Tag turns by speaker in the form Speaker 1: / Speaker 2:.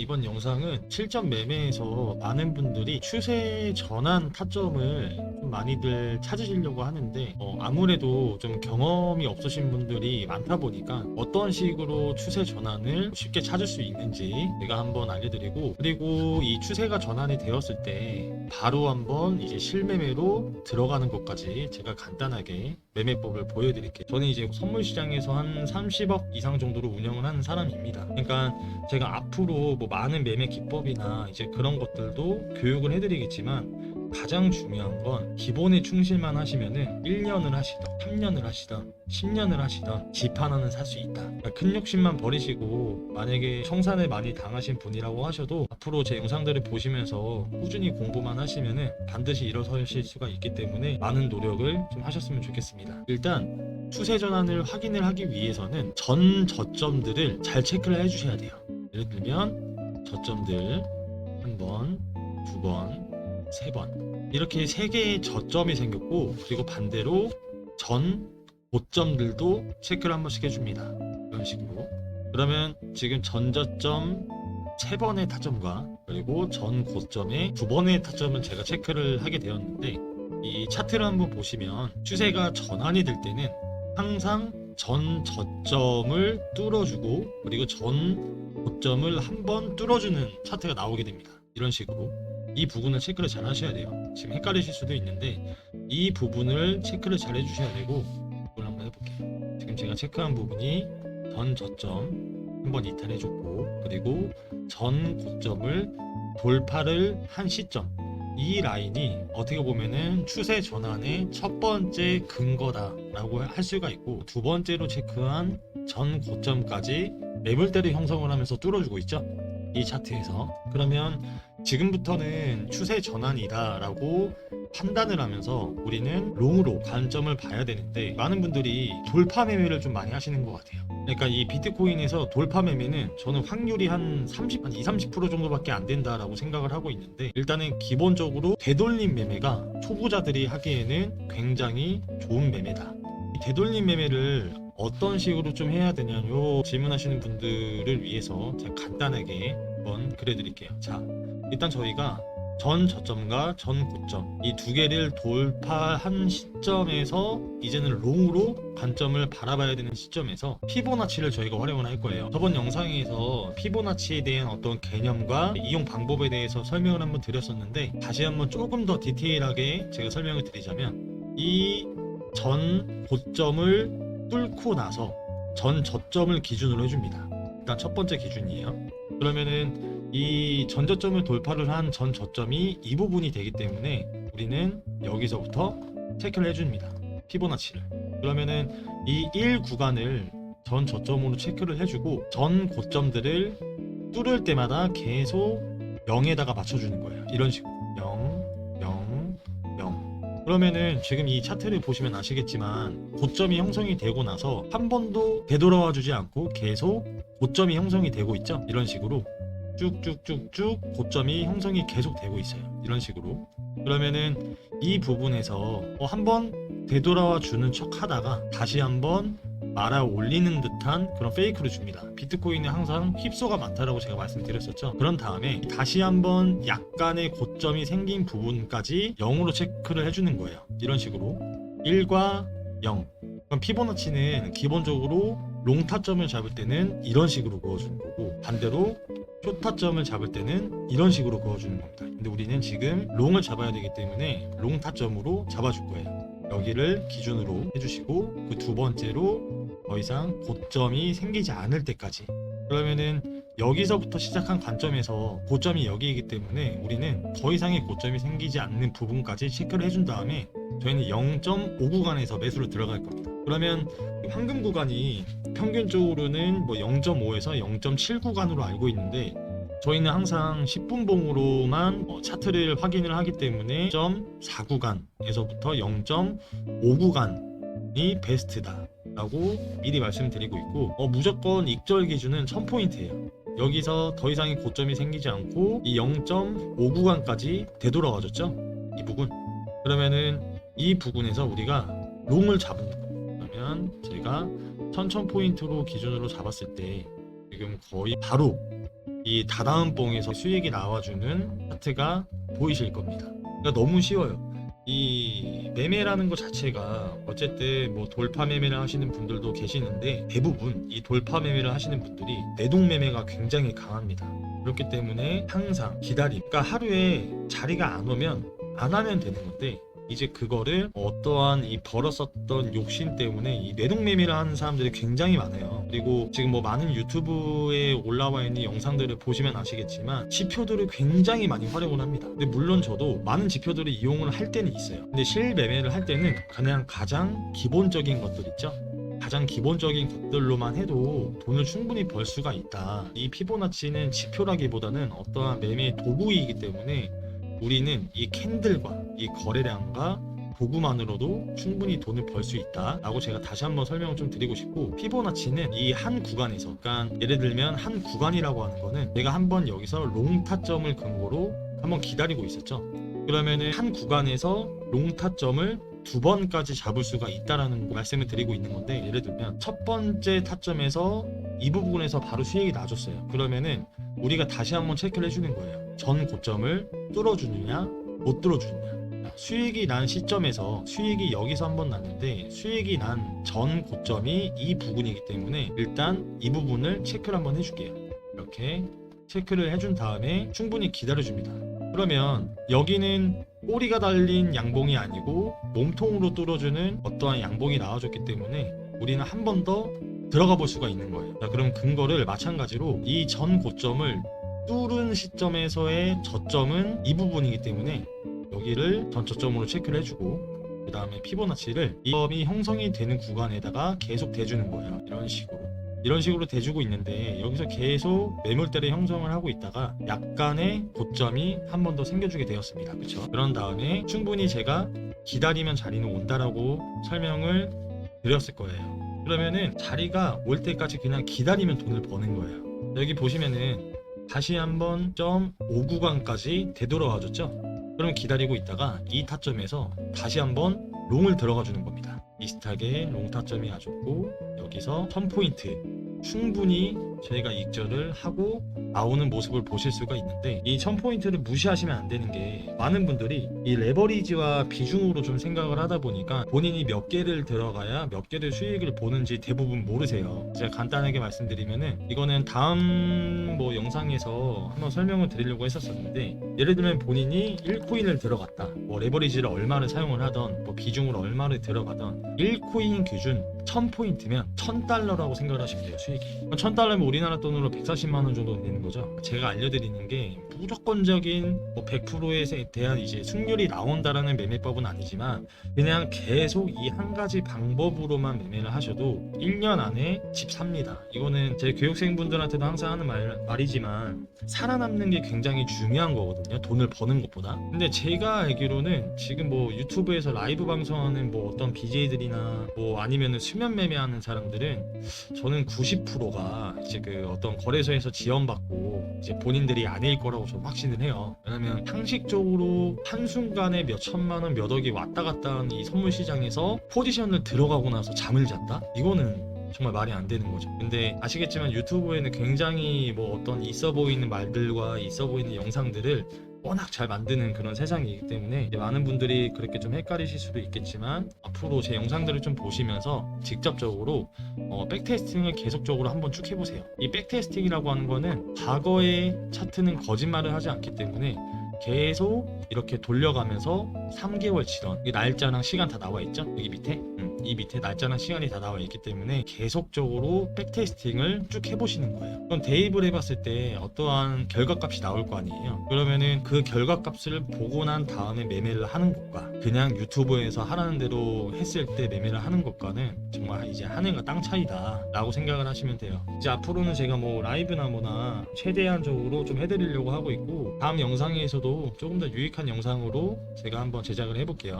Speaker 1: 이번 영상은 실전 매매에서 많은 분들이 추세 전환 타점을 좀 많이들 찾으시려고 하는데 어, 아무래도 좀 경험이 없으신 분들이 많다 보니까 어떤 식으로 추세 전환을 쉽게 찾을 수 있는지 제가 한번 알려드리고 그리고 이 추세가 전환이 되었을 때 바로 한번 이제 실매매로 들어가는 것까지 제가 간단하게 매매법을 보여드릴게요. 저는 이제 선물 시장에서 한 30억 이상 정도로 운영을 하는 사람입니다. 그러니까 제가 앞으로 뭐 많은 매매 기법이나 이제 그런 것들도 교육을 해드리겠지만 가장 중요한 건 기본에 충실만 하시면은 1년을 하시던 3년을 하시던 10년을 하시던 집 하나는 살 수 있다. 그러니까 큰 욕심만 버리시고 만약에 청산을 많이 당하신 분이라고 하셔도 앞으로 제 영상들을 보시면서 꾸준히 공부만 하시면은 반드시 일어서실 수가 있기 때문에 많은 노력을 좀 하셨으면 좋겠습니다. 일단 추세 전환을 확인을 하기 위해서는 전 저점들을 잘 체크를 해주셔야 돼요. 예를 들면 저점들 한 번, 두 번, 세 번. 이렇게 세 개의 저점이 생겼고 그리고 반대로 전 고점들도 체크를 한 번씩 해줍니다. 이런 식으로. 그러면 지금 전 저점 세 번의 타점과 그리고 전 고점의 두 번의 타점은 제가 체크를 하게 되었는데 이 차트를 한번 보시면 추세가 전환이 될 때는 항상 전 저점을 뚫어주고 그리고 전 고점을 한번 뚫어주는 차트가 나오게 됩니다. 이런 식으로 이 부분을 체크를 잘 하셔야 돼요. 지금 헷갈리실 수도 있는데 이 부분을 체크를 잘 해주셔야 되고 이걸 한번 해볼게요. 지금 제가 체크한 부분이 전 저점 한번 이탈해줬고 그리고 전 고점을 돌파를 한 시점 이 라인이 어떻게 보면은 추세 전환의 첫 번째 근거다라고 할 수가 있고 두 번째로 체크한 전 고점까지 매물대를 형성을 하면서 뚫어주고 있죠. 이 차트에서 그러면 지금부터는 추세 전환이다라고 판단을 하면서 우리는 롱으로 관점을 봐야 되는데 많은 분들이 돌파 매매를 좀 많이 하시는 것 같아요. 그러니까 이 비트코인에서 돌파 매매는 저는 확률이 한 30, 한 2, 30% 정도밖에 안 된다라고 생각을 하고 있는데 일단은 기본적으로 되돌림 매매가 초보자들이 하기에는 굉장히 좋은 매매다. 이 되돌림 매매를 어떤 식으로 좀 해야 되냐 요 질문하시는 분들을 위해서 제가 간단하게 한번 그려드릴게요. 자, 일단 저희가 전 저점과 전 고점 이 두 개를 돌파한 시점에서 이제는 롱으로 관점을 바라봐야 되는 시점에서 피보나치를 저희가 활용을 할 거예요. 저번 영상에서 피보나치에 대한 어떤 개념과 이용 방법에 대해서 설명을 한번 드렸었는데 다시 한번 조금 더 디테일하게 제가 설명을 드리자면 이 전 고점을 뚫고 나서 전 저점을 기준으로 해줍니다. 일단 첫 번째 기준이에요. 그러면은 이 전저점을 돌파를 한 전 저점이 이 부분이 되기 때문에 우리는 여기서부터 체크를 해줍니다. 피보나치를. 그러면은 이 1 구간을 전 저점으로 체크를 해주고 전 고점들을 뚫을 때마다 계속 0에다가 맞춰주는 거예요. 이런 식으로 0, 0, 0. 그러면은 지금 이 차트를 보시면 아시겠지만 고점이 형성이 되고 나서 한 번도 되돌아와 주지 않고 계속 고점이 형성이 되고 있죠. 이런 식으로 쭉쭉쭉쭉 고점이 형성이 계속 되고 있어요. 이런 식으로. 그러면은 이 부분에서 어, 한번 되돌아와 주는 척 하다가 다시 한번 말아 올리는 듯한 그런 페이크를 줍니다. 비트코인은 항상 휩소가 많다라고 제가 말씀드렸었죠. 그런 다음에 다시 한번 약간의 고점이 생긴 부분까지 0으로 체크를 해주는 거예요. 이런 식으로 1과 0. 그럼 피보나치는 기본적으로 롱 타점을 잡을 때는 이런 식으로 그어주는 거고 반대로 쇼 타점을 잡을 때는 이런 식으로 그어주는 겁니다. 근데 우리는 지금 롱을 잡아야 되기 때문에 롱 타점으로 잡아줄 거예요. 여기를 기준으로 해주시고 그 두 번째로 더 이상 고점이 생기지 않을 때까지 그러면은 여기서부터 시작한 관점에서 고점이 여기이기 때문에 우리는 더 이상의 고점이 생기지 않는 부분까지 체크를 해준 다음에 저희는 0.5 구간에서 매수를 들어갈 겁니다. 그러면 황금 구간이 평균적으로는 뭐 0.5에서 0.7 구간으로 알고 있는데 저희는 항상 10분 봉으로만 어, 차트를 확인을 하기 때문에 0.4 구간에서부터 0.5 구간이 베스트다. 라고 미리 말씀드리고 있고 어, 무조건 익절 기준은 1000포인트예요. 여기서 더 이상의 고점이 생기지 않고 이 0.5 구간까지 되돌아와줬죠. 이 부분. 그러면은 이 부분에서 우리가 롱을 잡은 거예요. 그러면 제가 1000포인트로 기준으로 잡았을 때 지금 거의 바로 이 다다음 봉에서 수익이 나와주는 차트가 보이실 겁니다. 그러니까 너무 쉬워요. 이 매매라는 것 자체가 어쨌든 뭐 돌파 매매를 하시는 분들도 계시는데 대부분 이 돌파 매매를 하시는 분들이 내동 매매가 굉장히 강합니다. 그렇기 때문에 항상 기다림. 그러니까 하루에 자리가 안 오면 안 하면 되는 건데 이제 그거를 어떠한 이 벌었었던 욕심 때문에 이 내동 매매를 하는 사람들이 굉장히 많아요. 그리고 지금 뭐 많은 유튜브에 올라와 있는 영상들을 보시면 아시겠지만 지표들을 굉장히 많이 활용을 합니다. 근데 물론 저도 많은 지표들을 이용을 할 때는 있어요. 근데 실매매를 할 때는 그냥 가장 기본적인 것들 있죠. 가장 기본적인 것들로만 해도 돈을 충분히 벌 수가 있다. 이 피보나치는 지표라기보다는 어떠한 매매 도구이기 때문에 우리는 이 캔들과 이 거래량과 도구만으로도 충분히 돈을 벌 수 있다 라고 제가 다시 한번 설명을 좀 드리고 싶고 피보나치는 이 한 구간에서 그러니까 예를 들면 한 구간이라고 하는 거는 내가 한번 여기서 롱 타점을 근거로 한번 기다리고 있었죠. 그러면은 한 구간에서 롱 타점을 두 번까지 잡을 수가 있다라는 말씀을 드리고 있는 건데 예를 들면 첫 번째 타점에서 이 부분에서 바로 수익이 나줬어요. 그러면은 우리가 다시 한번 체크를 해주는 거예요. 전 고점을 뚫어주느냐 못 뚫어주느냐. 수익이 난 시점에서 수익이 여기서 한 번 났는데 수익이 난 전 고점이 이 부분이기 때문에 일단 이 부분을 체크를 한번 해줄게요. 이렇게 체크를 해준 다음에 충분히 기다려줍니다. 그러면 여기는 꼬리가 달린 양봉이 아니고 몸통으로 뚫어주는 어떠한 양봉이 나와줬기 때문에 우리는 한 번 더 들어가 볼 수가 있는 거예요. 자, 그럼 근거를 마찬가지로 이 전 고점을 뚫은 시점에서의 저점은 이 부분이기 때문에 여기를 전 저점으로 체크를 해주고 그 다음에 피보나치를 이 점이 형성이 되는 구간에다가 계속 대주는 거예요. 이런 식으로. 이런 식으로 대주고 있는데 여기서 계속 매물대를 형성을 하고 있다가 약간의 고점이 한 번 더 생겨주게 되었습니다. 그렇죠? 그런 다음에 충분히 제가 기다리면 자리는 온다라고 설명을 드렸을 거예요. 그러면은 자리가 올 때까지 그냥 기다리면 돈을 버는 거예요. 여기 보시면은 다시 한번 점 5구간까지 되돌아와 줬죠? 그럼 기다리고 있다가 이 타점에서 다시 한번 롱을 들어가 주는 겁니다. 비슷하게 롱 타점이 와줬고 여기서 1000포인트 충분히 저희가 익절을 하고 나오는 모습을 보실 수가 있는데 이 1000포인트를 무시하시면 안 되는 게 많은 분들이 이 레버리지와 비중으로 좀 생각을 하다 보니까 본인이 몇 개를 들어가야 몇 개를 수익을 보는지 대부분 모르세요. 제가 간단하게 말씀드리면은 이거는 다음 뭐 영상에서 한번 설명을 드리려고 했었었는데 예를 들면 본인이 1코인을 들어갔다. 뭐 레버리지를 얼마를 사용을 하던 뭐 비중을 얼마를 들어가던 1코인 기준 1000포인트면 1000달러라고 생각을 하시면 돼요. 수익이. 1000달러면 우리나라 돈으로 140만 원 정도 되는 거죠. 제가 알려드리는 게 무조건적인 뭐 100%에 대한 이제 승률이 나온다라는 매매법은 아니지만 그냥 계속 이 한 가지 방법으로만 매매를 하셔도 1년 안에 집 삽니다. 이거는 제 교육생분들한테도 항상 하는 말, 말이지만 살아남는 게 굉장히 중요한 거거든요. 돈을 버는 것보다. 근데 제가 알기로는 지금 뭐 유튜브에서 라이브 방송하는 뭐 어떤 BJ들이나 뭐 아니면은 수면 매매하는 사람들은 저는 90%가 이제 그 어떤 거래소에서 지원받고 이제 본인들이 아닐 거라고 저는 확신을 해요. 왜냐면 상식적으로 한순간에 몇 천만 원, 몇 억이 왔다 갔다 하는 이 선물 시장에서 포지션을 들어가고 나서 잠을 잤다? 이거는 정말 말이 안 되는 거죠. 근데 아시겠지만 유튜브에는 굉장히 뭐 어떤 있어 보이는 말들과 있어 보이는 영상들을 워낙 잘 만드는 그런 세상이기 때문에 많은 분들이 그렇게 좀 헷갈리실 수도 있겠지만 앞으로 제 영상들을 좀 보시면서 직접적으로 어, 백테스팅을 계속적으로 한번 쭉 해보세요. 이 백테스팅이라고 하는 거는 과거의 차트는 거짓말을 하지 않기 때문에 계속 이렇게 돌려가면서 3개월 치던 이 날짜랑 시간 다 나와 있죠? 여기 밑에 음, 이 밑에 날짜랑 시간이 다 나와 있기 때문에 계속적으로 백테스팅을 쭉 해보시는 거예요. 그럼 대입을 해봤을 때 어떠한 결과값이 나올 거 아니에요? 그러면은 그 결과값을 보고 난 다음에 매매를 하는 것과 그냥 유튜브에서 하라는 대로 했을 때 매매를 하는 것과는 정말 이제 하늘과 땅 차이다 라고 생각을 하시면 돼요. 이제 앞으로는 제가 뭐 라이브나 뭐나 최대한적으로 좀 해드리려고 하고 있고 다음 영상에서 도 조금 더 유익한 영상으로 제가 한번 제작을 해볼게요.